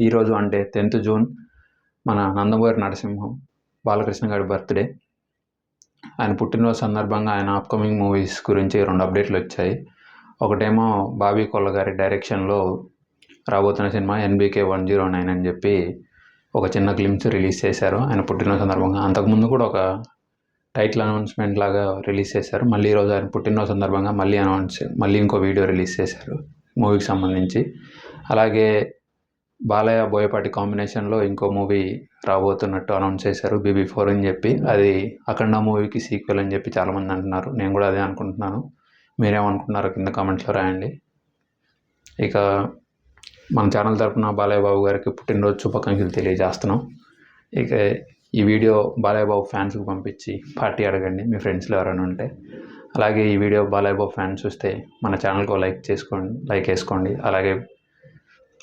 ఈరోజు అంటే tenth June మన నందమూరి నరసింహం బాలకృష్ణ గారి బర్త్డే. ఆయన పుట్టినరోజు సందర్భంగా ఆయన అప్కమింగ్ మూవీస్ గురించి రెండు అప్డేట్లు వచ్చాయి. ఒకటేమో బాబీ కొల్ల గారి డైరెక్షన్లో రాబోతున్న సినిమా ఎన్బీకే వన్ జీరో నైన్ అని చెప్పి ఒక చిన్న గ్లిమ్స్ రిలీజ్ చేశారు. ఆయన పుట్టినరోజు సందర్భంగా అంతకుముందు కూడా ఒక టైటిల్ అనౌన్స్మెంట్ లాగా రిలీజ్ చేశారు. మళ్ళీ ఈరోజు ఆయన పుట్టినరోజు సందర్భంగా మళ్ళీ అనౌన్స్ మళ్ళీ ఇంకో వీడియో రిలీజ్ చేశారు. మూవీకి సంబంధించి. అలాగే బాలయ్య బోయపాటి కాంబినేషన్లో ఇంకో మూవీ రాబోతున్నట్టు అనౌన్స్ చేశారు బీబీ ఫోర్ అని చెప్పి. అది అఖండ మూవీకి సీక్వెల్ అని చెప్పి చాలామంది అంటున్నారు. నేను కూడా అదే అనుకుంటున్నాను. మీరేమనుకుంటున్నారో కింద కామెంట్స్లో రాయండి. ఇక మన ఛానల్ తరపున బాలయ్య బాబు గారికి పుట్టినరోజు శుభాకాంక్షలు తెలియజేస్తున్నాం. ఇక ఈ వీడియో బాలయ్య బాబు ఫ్యాన్స్కి పంపించి పార్టీ అడగండి మీ ఫ్రెండ్స్లో ఎవరైనా ఉంటే. అలాగే ఈ వీడియో బాలయ్య బాబు ఫ్యాన్స్ చూస్తే మన ఛానల్కి లైక్ చేసుకోండి లైక్ వేసుకోండి. అలాగే